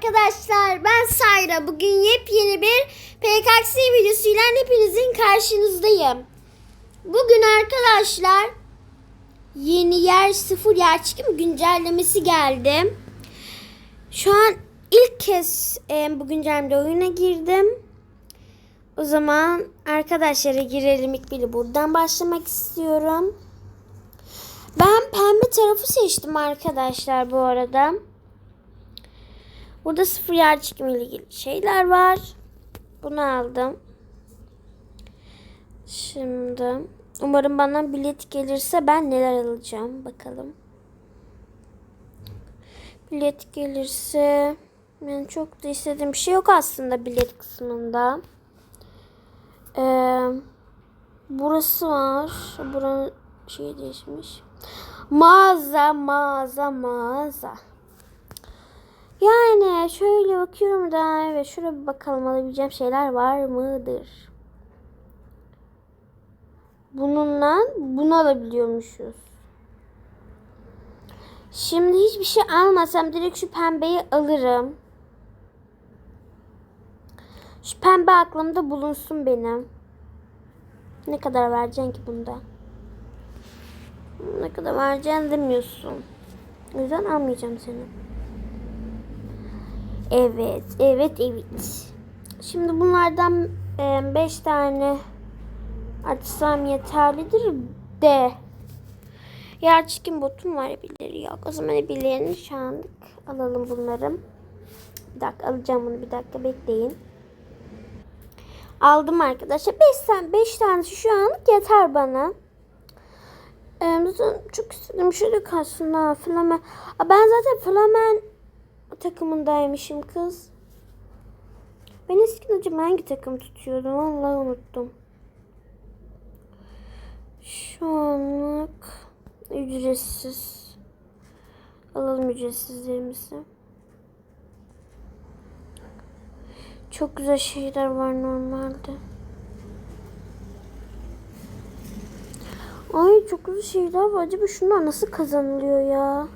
arkadaşlar ben Sayra. Bugün yepyeni bir PKX videosuyla hepinizin karşınızdayım. Bugün arkadaşlar yeni yer sıfır yer çıkım güncellemesi geldi. Şu an ilk kez e, bu güncellemede oyuna girdim. O zaman arkadaşlara girelim ilk biri buradan başlamak istiyorum. Ben pembe tarafı seçtim arkadaşlar bu arada. Burada sıfır yer çekimi ile ilgili şeyler var. Bunu aldım. Şimdi umarım bana bilet gelirse ben neler alacağım bakalım. Bilet gelirse yani çok da istediğim bir şey yok aslında bilet kısmında. Ee, burası var. Buranın şey değişmiş. Mağaza, mağaza, mağaza. Yani şöyle bakıyorum da evet şuraya bir bakalım alabileceğim şeyler var mıdır? Bununla bunu alabiliyormuşuz. Şimdi hiçbir şey almasam direkt şu pembeyi alırım. Şu pembe aklımda bulunsun benim. Ne kadar vereceksin ki bunda? Ne kadar vereceğini demiyorsun. O yüzden almayacağım seni. Evet, evet, evet. Şimdi bunlardan 5 tane açsam yeterlidir de. Yer çekim botum var birileri yok. O zaman birilerini şu anlık alalım bunları. Bir dakika alacağım bunu bir dakika bekleyin. Aldım arkadaşlar. 5 tane 5 tanesi şu anlık yeter bana. Ee, çok istedim şöyle kalsın ha Flamen. Aa, Ben zaten Flamen takımındaymışım kız. Ben eskiden acaba hangi takım tutuyordum? Vallahi unuttum. Şu anlık ücretsiz. Alalım ücretsizlerimizi. Çok güzel şeyler var normalde. Ay çok güzel şeyler var. Acaba şunlar nasıl kazanılıyor ya?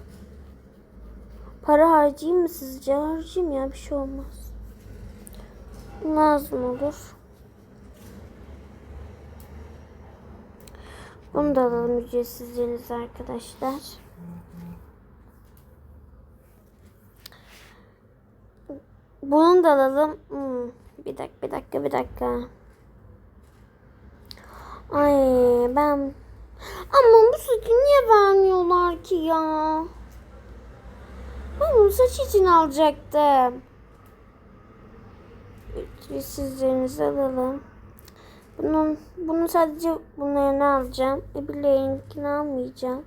Para harcayayım mı sizce? Harcayayım ya bir şey olmaz. Lazım olur. Bunu da alalım ücretsizliğiniz arkadaşlar. Bunu da alalım. Hmm, bir dakika, bir dakika, bir dakika. Ay ben... Ama bu saçı niye vermiyorlar ki ya? Ben saç için alacaktım. Ücretsizlerinizi alalım. Bunun, bunu sadece bunlarını alacağım. Öbürlerinkini almayacağım.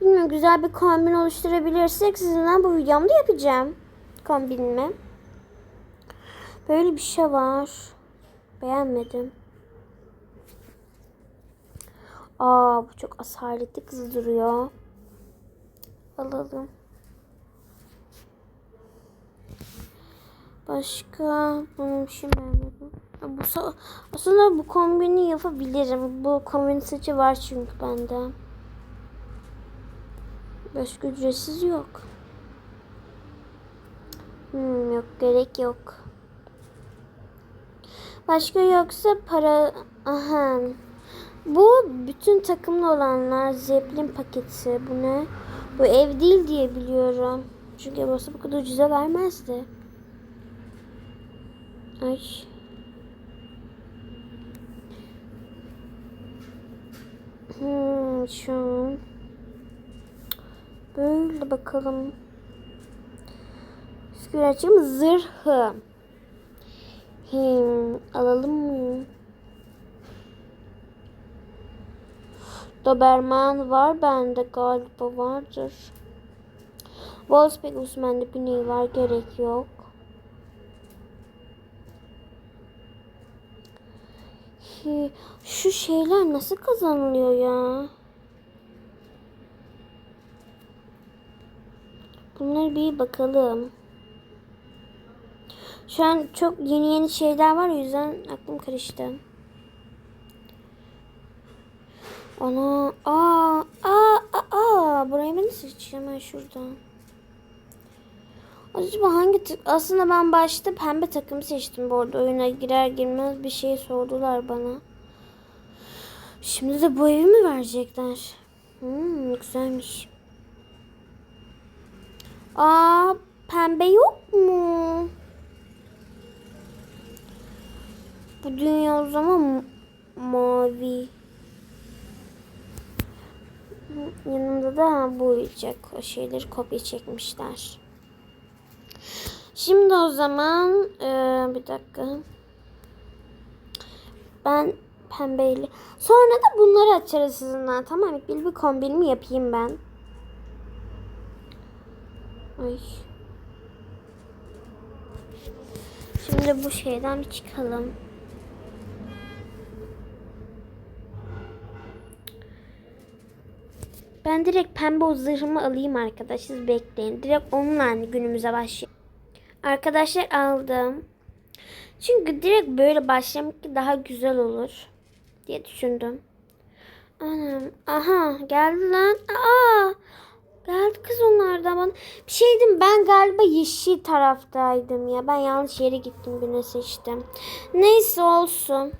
Bilmiyorum güzel bir kombin oluşturabilirsek sizinle bu videomda yapacağım. Kombinimi. Böyle bir şey var. Beğenmedim. Aa bu çok asaletli kız duruyor. Alalım. Başka bunun bir şey. Bu aslında bu kombini yapabilirim. Bu kombin saçı var çünkü bende. Başka ücretsiz yok. Hmm, yok gerek yok. Başka yoksa para... Aha. Bu bütün takımlı olanlar Zeppelin paketi. Bu ne? Bu ev değil diye biliyorum. Çünkü burası bu kadar ucuza vermezdi. Ay. Hmm, şu. Böyle bakalım. Sküracım zırhı. Hmm, alalım mı? Doberman var bende galiba vardır. Wolfsburg bende güney var gerek yok. Şu şeyler nasıl kazanılıyor ya? Bunları bir bakalım. Şu an çok yeni yeni şeyler var o yüzden aklım karıştı. Ana aa aa aa, burayı ben seçeceğim ben şuradan. Acaba hangi tak- aslında ben başta pembe takım seçtim bu arada oyuna girer girmez bir şey sordular bana. Şimdi de bu evi mi verecekler? Hmm, güzelmiş. Aa, pembe yok mu? Bu dünya o zaman mavi. Hı, Yanında da bu olacak. O şeyleri kopya çekmişler. Şimdi o zaman eee, bir dakika. Ben pembeyle. Sonra da bunları açarız sizinle. Tamam bir bir kombinimi yapayım ben. Ay. Şimdi bu şeyden bir çıkalım. Ben direkt pembe o zırhımı alayım arkadaşlar. Siz bekleyin. Direkt onunla günümüze başlayalım. Arkadaşlar aldım. Çünkü direkt böyle başlamak daha güzel olur diye düşündüm. Anam. Aha geldi lan. Aa. Geldi kız onlardan bana. Bir şey diyeyim ben galiba yeşil taraftaydım ya. Ben yanlış yere gittim birine seçtim. Neyse olsun.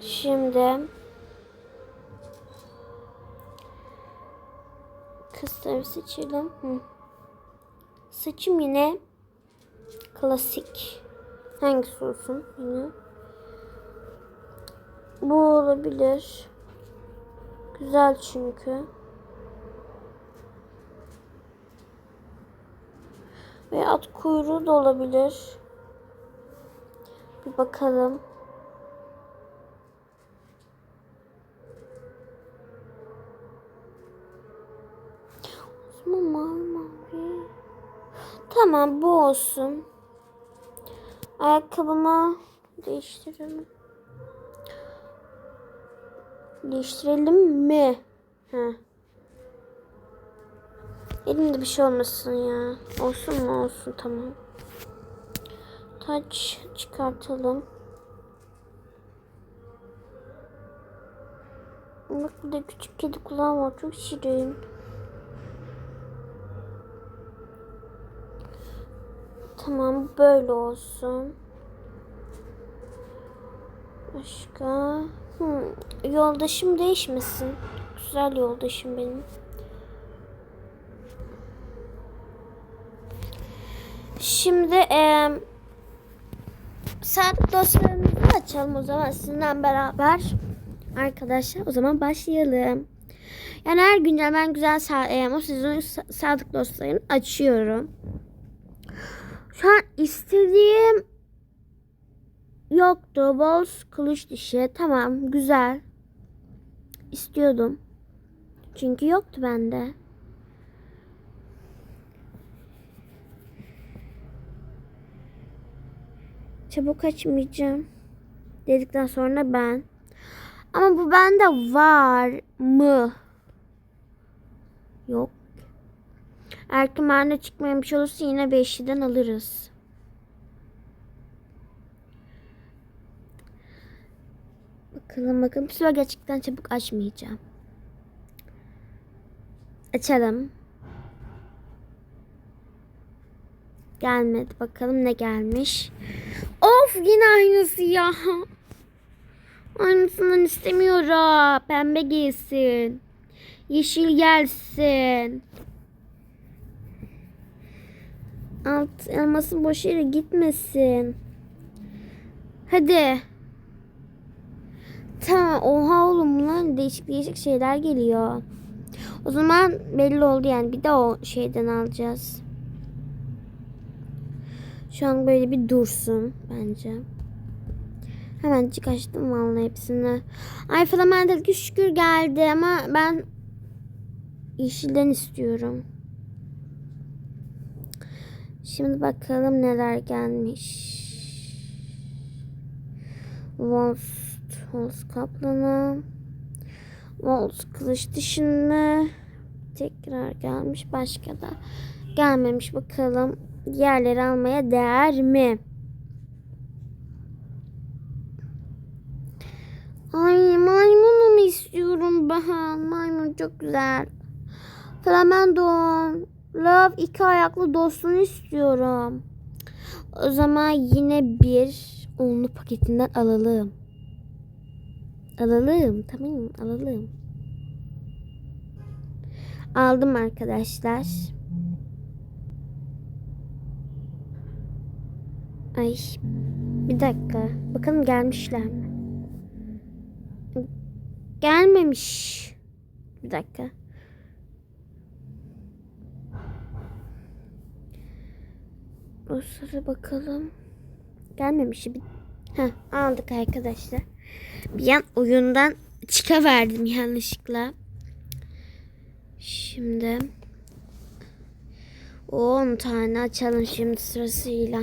Şimdi kızları seçelim. Hı. Saçım yine klasik. Hangisi olsun yine? Bu olabilir. Güzel çünkü. Ve at kuyruğu da olabilir. Bir bakalım. Mavi. Tamam bu olsun. Ayakkabımı değiştirelim. Değiştirelim mi? Heh. Elimde bir şey olmasın ya. Olsun mu? Olsun tamam. Taç çıkartalım. Bak burada küçük kedi kulağı var. Çok şirin. Tamam böyle olsun. Başka? Hmm, yoldaşım değişmesin. Güzel yoldaşım benim. Şimdi eee saat dosyalarımızı açalım o zaman sizinle beraber. Arkadaşlar o zaman başlayalım. Yani her günden ben güzel eee, o sa- sadık dostlarını açıyorum. Şu an istediğim yoktu. Boz kılıç dişi. Tamam güzel. İstiyordum. Çünkü yoktu bende. Çabuk açmayacağım. Dedikten sonra ben. Ama bu bende var mı? Yok. Eğer ki bir şey olursa yine beşliden alırız. Bakalım bakalım. Bu sefer gerçekten çabuk açmayacağım. Açalım. Gelmedi. Bakalım ne gelmiş. Of yine aynısı ya. Aynısından istemiyorum. Pembe giysin. Yeşil gelsin. Alt elmasın boş yere gitmesin. Hadi. Tamam oha oğlum bunlar değişik değişik şeyler geliyor. O zaman belli oldu yani bir de o şeyden alacağız. Şu an böyle bir dursun bence. Hemen açtım vallahi hepsini. Ay Flamandelki şükür geldi ama ben yeşilden istiyorum. Şimdi bakalım neler gelmiş. Wolf, Wolf kaplanı. Wolf kılıç dışında tekrar gelmiş. Başka da gelmemiş. Bakalım diğerleri almaya değer mi? Ay maymunu mu istiyorum ben? Maymun çok güzel. Flamando. Love iki ayaklı dostunu istiyorum. O zaman yine bir onlu paketinden alalım. Alalım. Tamam mı? Alalım. Aldım arkadaşlar. Ay bir dakika. Bakalım gelmişler mi? Gelmemiş. Bir dakika. O sıra bakalım. Gelmemiş. Bir... Heh, aldık arkadaşlar. Bir an oyundan çıkaverdim yanlışlıkla. Şimdi 10 tane açalım şimdi sırasıyla.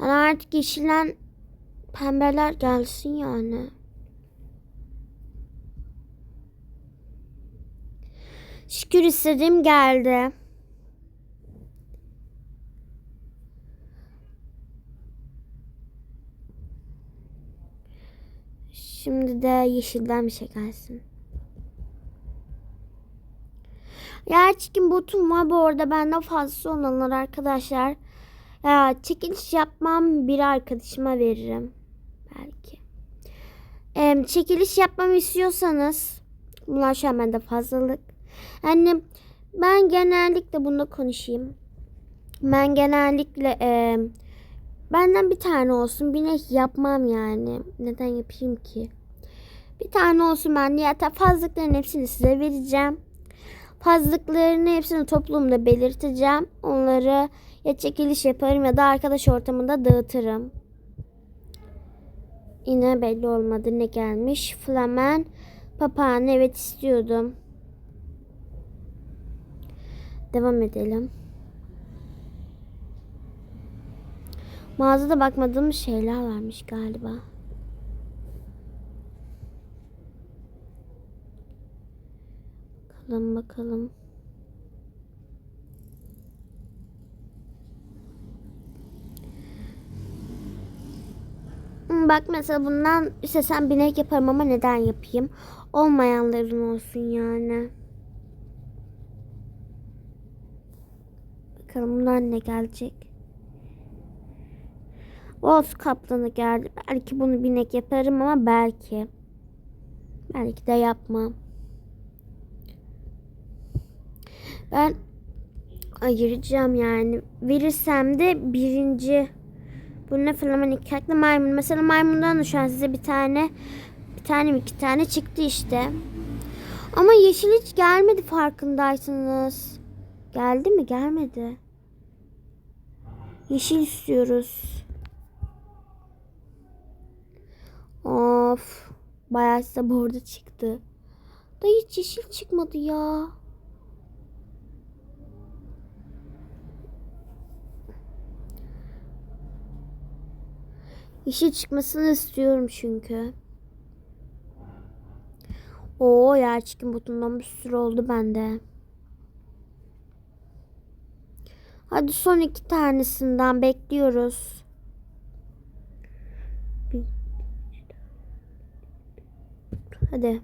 Yani artık yeşillen pembeler gelsin yani. Şükür istediğim geldi. Şimdi de yeşilden bir şey gelsin. Gerçekten botum var bu arada benden fazlası olanlar arkadaşlar. Ya çekiliş yapmam bir arkadaşıma veririm. Belki. Ee, çekiliş yapmamı istiyorsanız bunlar şu an bende fazlalık. Yani ben genellikle bunda konuşayım. Ben genellikle e, benden bir tane olsun binek yapmam yani. Neden yapayım ki? Bir tane olsun ben de hatta fazlalıkların hepsini size vereceğim. Fazlalıklarını hepsini toplumda belirteceğim. Onları ya çekiliş yaparım ya da arkadaş ortamında dağıtırım. Yine belli olmadı ne gelmiş. Flamen papağan evet istiyordum. Devam edelim. Mağazada bakmadığım şeyler varmış galiba. Bakalım bakalım. Hmm, Bak mesela bundan istesem binek yaparım ama neden yapayım? Olmayanların olsun yani. Bakalım bundan ne gelecek? Wolf kaplanı geldi. Belki bunu binek yaparım ama belki. Belki de yapmam. Ben ayıracağım yani. Verirsem de birinci. Bu ne flaman iki ayaklı maymun. Mesela maymundan da şu an size bir tane bir tane iki tane çıktı işte. Ama yeşil hiç gelmedi farkındaysanız. Geldi mi? Gelmedi. Yeşil istiyoruz. Of. Bayağı size burada çıktı. Da hiç yeşil çıkmadı ya. Yeşil çıkmasını istiyorum çünkü. Oo yer çekim botundan bir sürü oldu bende. Hadi son iki tanesinden bekliyoruz. Hadi.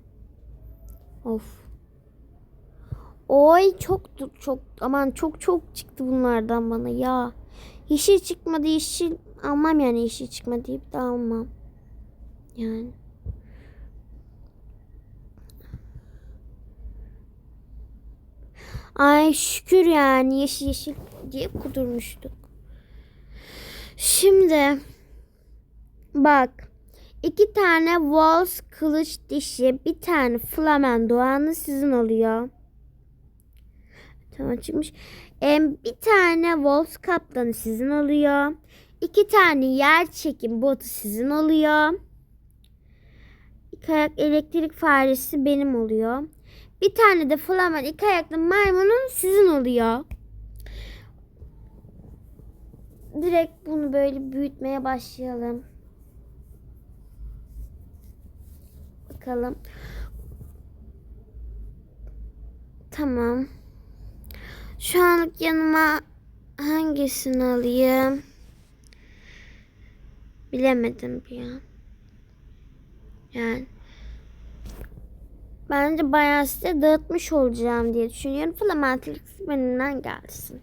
Of. Oy çok çok aman çok çok çıktı bunlardan bana ya. Yeşil çıkmadı yeşil almam yani yeşil çıkmadı deyip de almam. Yani. Ay şükür yani yeşil yeşil diye kudurmuştuk. Şimdi bak iki tane Walls kılıç dişi bir tane Flamen doğanı sizin oluyor. Tamam çıkmış. Em, bir tane Wolves kaplanı sizin oluyor. İki tane yer çekim botu sizin oluyor. İki ayak elektrik faresi benim oluyor. Bir tane de Flamen iki ayaklı maymunun sizin oluyor. Direkt bunu böyle büyütmeye başlayalım. Bakalım. Tamam. Şu anlık yanıma hangisini alayım? Bilemedim bir an. Yani bence bayağı size dağıtmış olacağım diye düşünüyorum. Flamantilik benimden gelsin.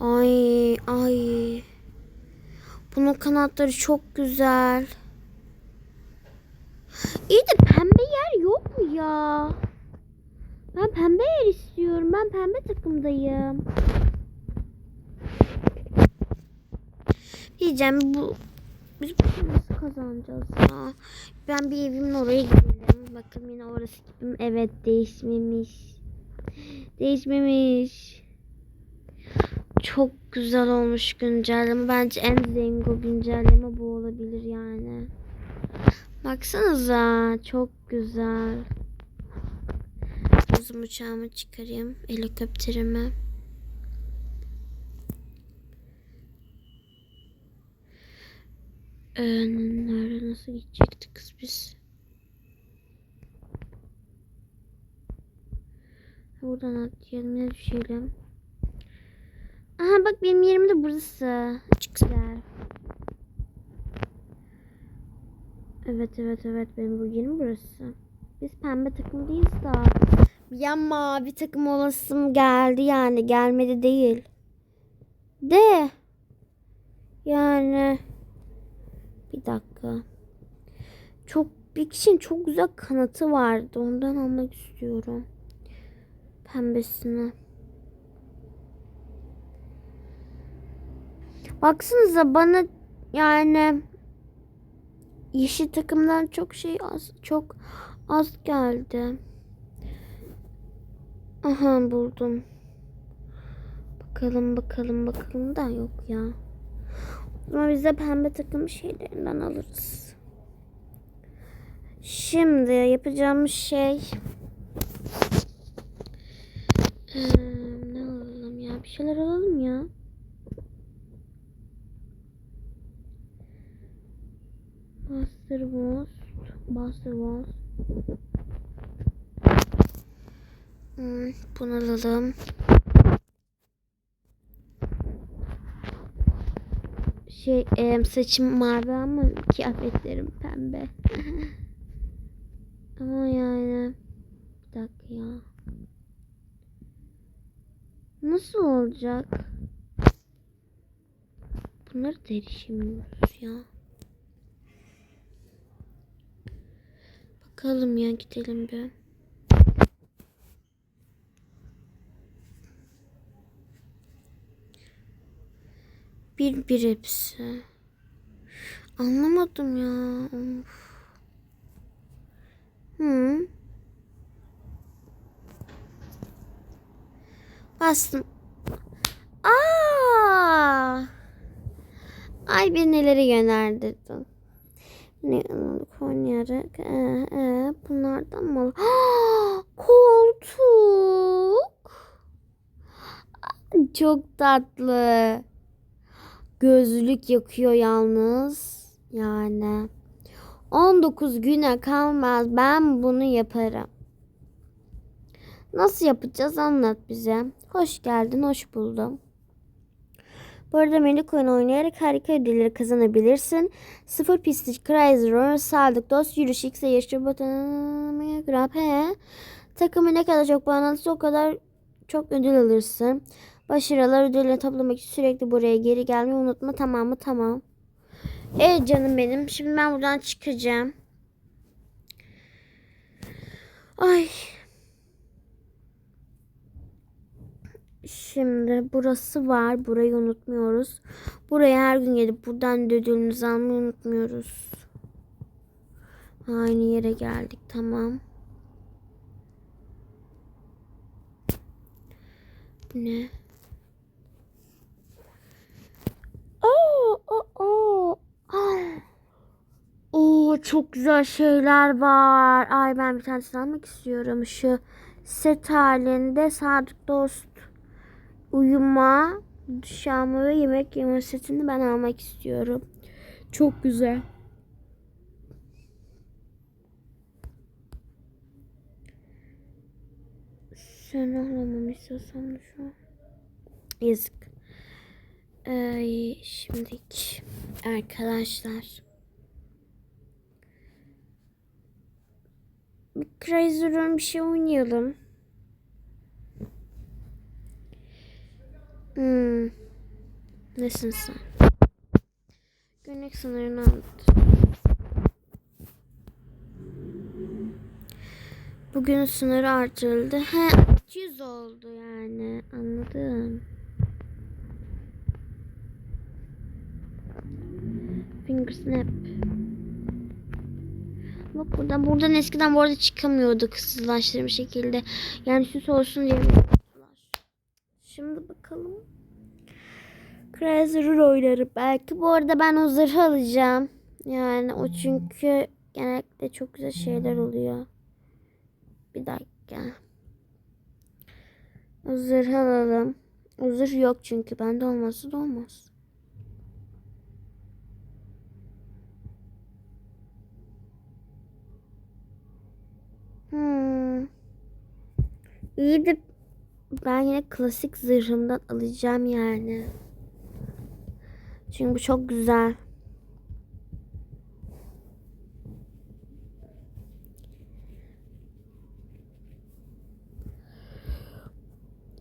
Ay ay. Bunun kanatları çok güzel. İyi de pembe yer yok mu ya? Ben pembe yer istiyorum. Ben pembe takımdayım. Diyeceğim bu biz bunu nasıl kazanacağız ya? Ben bir evimin oraya gidelim. Bakın yine orası gibi. Evet değişmemiş. Değişmemiş. Çok güzel olmuş güncelleme. Bence en zengo güncelleme bu olabilir yani. Baksanıza çok güzel. Uzun uçağımı çıkarayım. Helikopterimi. Ee, nerede nasıl gidecektik kız biz? Buradan atlayalım ne düşelim. Aha bak benim yerim de burası. Çok. Evet evet evet benim bu yerim burası. Biz pembe takımdayız da. Ya mavi takım olasım geldi yani gelmedi değil. De. Yani. Bir dakika. Çok bir kişinin çok güzel kanatı vardı. Ondan almak istiyorum. Pembesini. Baksanıza bana yani yeşil takımdan çok şey az çok az geldi. Aha buldum. Bakalım bakalım bakalım da yok ya. Ama biz de pembe takım şeylerinden alırız. Şimdi yapacağımız şey Ee, ne alalım ya? Bir şeyler alalım ya. Buster Ghost. Buster Ghost. Hmm, bunu alalım. Şey e, saçım mavi ama kıyafetlerim pembe. ama yani bir dakika ya. Nasıl olacak? Bunları da erişemiyoruz ya. Bakalım ya gidelim bir. Bir bir hepsi. Anlamadım ya. Of. Hı. Bastım. Aa! Ay beni nelere yöneldirdin. Ne Konya'da ee, ee, bunlardan mı? koltuk. Çok tatlı. Gözlük yakıyor yalnız. Yani 19 güne kalmaz. Ben bunu yaparım. Nasıl yapacağız anlat bize. Hoş geldin, hoş buldum. Bu arada Melicoin oynayarak harika ödülleri kazanabilirsin. Sıfır pislik, Chrysler, Runner, Sadık, Dost, Yürüyüş, X'e yaşıyor, Botan'a, Grab, he. Takımı ne kadar çok alırsa o kadar çok ödül alırsın. Başarılar ödülleri toplamak için sürekli buraya geri gelmeyi unutma tamam mı? Tamam. Evet canım benim. Şimdi ben buradan çıkacağım. Ay. Şimdi burası var. Burayı unutmuyoruz. Buraya her gün gelip buradan da ödülümüzü almayı unutmuyoruz. Aynı yere geldik. Tamam. Ne? Oo, oo, oo. Ay. Oo, çok güzel şeyler var. Ay ben bir tanesini almak istiyorum. Şu set halinde sadık dost uyuma, duş alma ve yemek yeme setini ben almak istiyorum. Çok güzel. Sen alamam istiyorsan şu an. Yazık. Ee, şimdiki arkadaşlar. Bir Crazy Run bir şey oynayalım. Hmm. Nesin sen? Günlük sınırını anlat. Bugün sınırı artırıldı. He 200 oldu yani. Anladım. Finger snap. Bak buradan buradan eskiden bu arada çıkamıyorduk hızlılaştırmış şekilde. Yani süs olsun diye. Şimdi bakalım. Crazy Rule belki. Bu arada ben o zırhı alacağım. Yani o çünkü genellikle çok güzel şeyler oluyor. Bir dakika. O zırhı alalım. O zırh yok çünkü bende olmazsa da olmaz. Hmm. İyi de ben yine klasik zırhımdan alacağım yani. Çünkü bu çok güzel.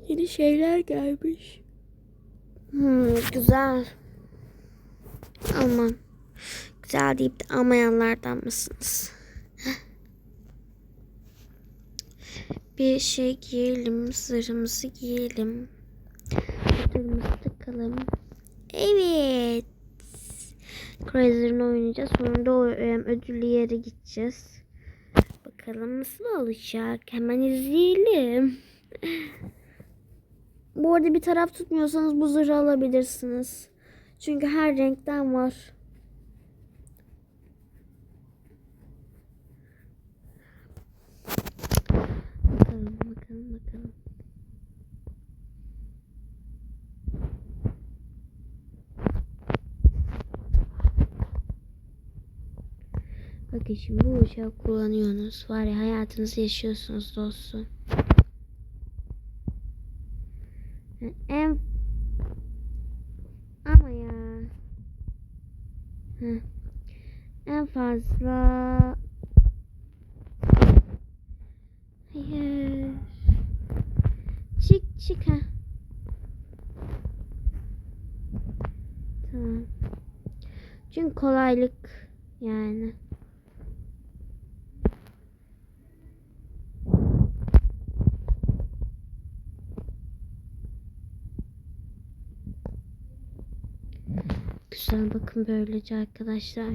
Yeni şeyler gelmiş. Hmm, güzel. Aman. Güzel deyip de almayanlardan mısınız? Bir şey giyelim, zırhımızı giyelim. Ödülümüzü takalım. Evet. Crazer'ını oynayacağız. Sonra da ödüllü yere gideceğiz. Bakalım nasıl olacak. Hemen izleyelim. Bu arada bir taraf tutmuyorsanız bu zırhı alabilirsiniz. Çünkü her renkten var. Bakalım bakalım bakalım. Bakın şimdi bu uçağı kullanıyorsunuz. Var ya hayatınızı yaşıyorsunuz dostum. En ama ya. Heh. En fazla Hayır. Çık çık ha. Tamam. Çünkü kolaylık yani. Güzel bakın böylece arkadaşlar.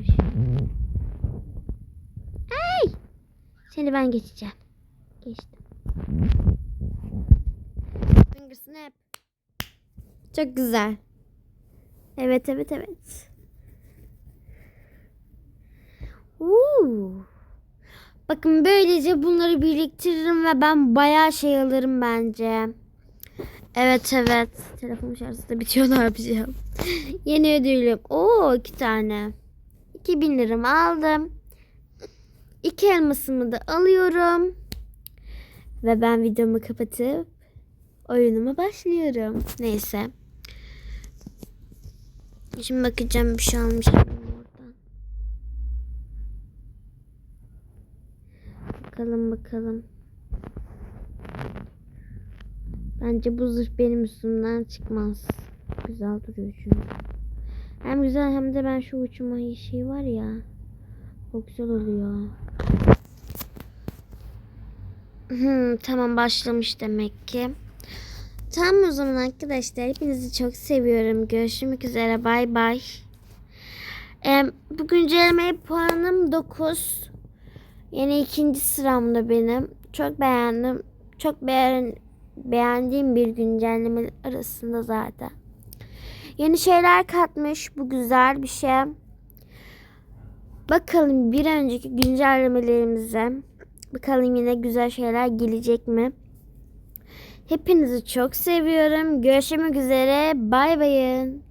Ay! Seni ben geçeceğim. Geçtim. Finger snap. Çok güzel. Evet evet evet. Uuu. Bakın böylece bunları biriktiririm ve ben bayağı şey alırım bence. Evet evet. Telefon şarjı da bitiyor ne yapacağım. Yeni ödülüm. Oo iki tane. 2000 liramı aldım. İki elmasımı da alıyorum. Ve ben videomu kapatıp oyunuma başlıyorum. Neyse. Şimdi bakacağım bir şey almış mıyım oradan. Bakalım bakalım. Bence bu zırh benim üstümden çıkmaz. Güzel duruyor çünkü. Hem güzel hem de ben şu uçma şey var ya. O güzel oluyor. Hmm, tamam başlamış demek ki. Tamam o zaman arkadaşlar hepinizi çok seviyorum. Görüşmek üzere bay bay. Ee, bu güncellemeye puanım 9. Yine ikinci sıramda benim. Çok beğendim. Çok beğen beğendiğim bir güncelleme arasında zaten. Yeni şeyler katmış. Bu güzel bir şey. Bakalım bir önceki güncellemelerimize. Bakalım yine güzel şeyler gelecek mi? Hepinizi çok seviyorum. Görüşmek üzere. Bay bayın.